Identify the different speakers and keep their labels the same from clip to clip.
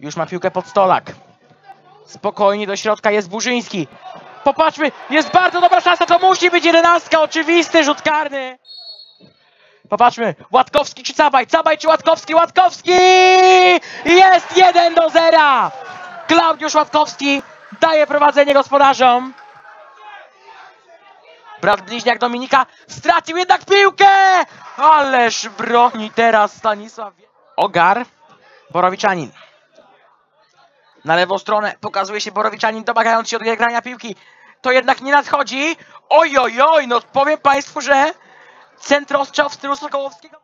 Speaker 1: Już ma piłkę pod stolak. Spokojnie do środka jest Burzyński. Popatrzmy, jest bardzo dobra szansa, to musi być jedenastka, oczywisty rzut karny. Popatrzmy, Łatkowski czy Cabaj, Cabaj czy Łatkowski, Łatkowski! Jest 1 do 0! Klaudiusz Łatkowski daje prowadzenie gospodarzom. Brat bliźniak Dominika stracił jednak piłkę! Ależ broni teraz Stanisław. Ogar, Borowiczanin. Na lewą stronę pokazuje się Borowiczanin domagając się odegrania piłki. To jednak nie nadchodzi. Oj, oj, oj, no powiem Państwu, że centrostrzał w stylu Sokołowskiego.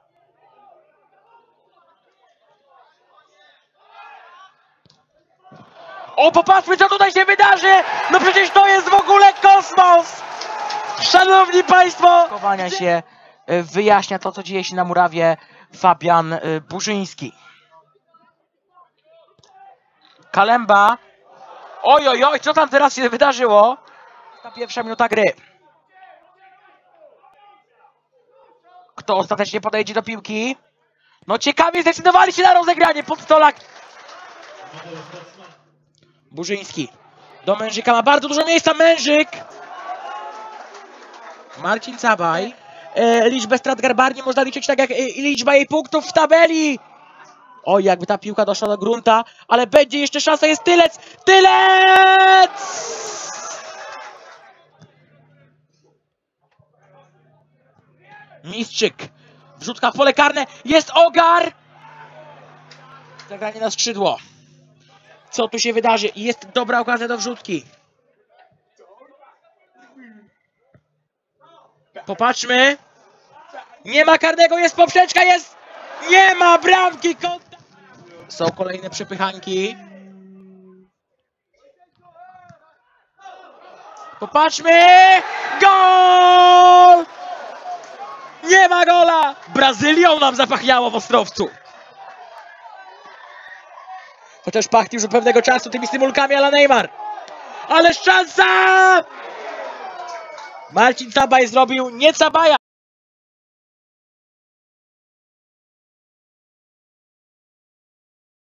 Speaker 1: O, popatrzmy, co tutaj się wydarzy! No przecież to jest w ogóle kosmos! Szanowni Państwo! Chowania się y, wyjaśnia to, co dzieje się na murawie Fabian y, Burzyński. Kalemba. Oj, oj, oj, co tam teraz się wydarzyło? Ta pierwsza minuta gry. Kto ostatecznie podejdzie do piłki? No ciekawie zdecydowali się na rozegranie pod stolak. Burzyński. Do Mężyka ma bardzo dużo miejsca. Mężyk. Marcin Cabaj. E, liczbę strat Garbarni można liczyć tak jak e, liczba jej punktów w tabeli. Oj, jakby ta piłka doszła do grunta, ale będzie jeszcze szansa, jest Tylec! Tylec! Mistrzyk. Wrzutka w pole karne, jest Ogar! Zagranie na skrzydło. Co tu się wydarzy? Jest dobra okazja do wrzutki. Popatrzmy. Nie ma karnego, jest poprzeczka, jest... Nie ma bramki. Są kolejne przepychanki. Popatrzmy! Gol! Nie ma gola! Brazylią nam zapachniało w Ostrowcu. Chociaż pachnie już od pewnego czasu tymi stymulkami ale Neymar. Ale szansa! Marcin Cabaj zrobił nie Cabaja,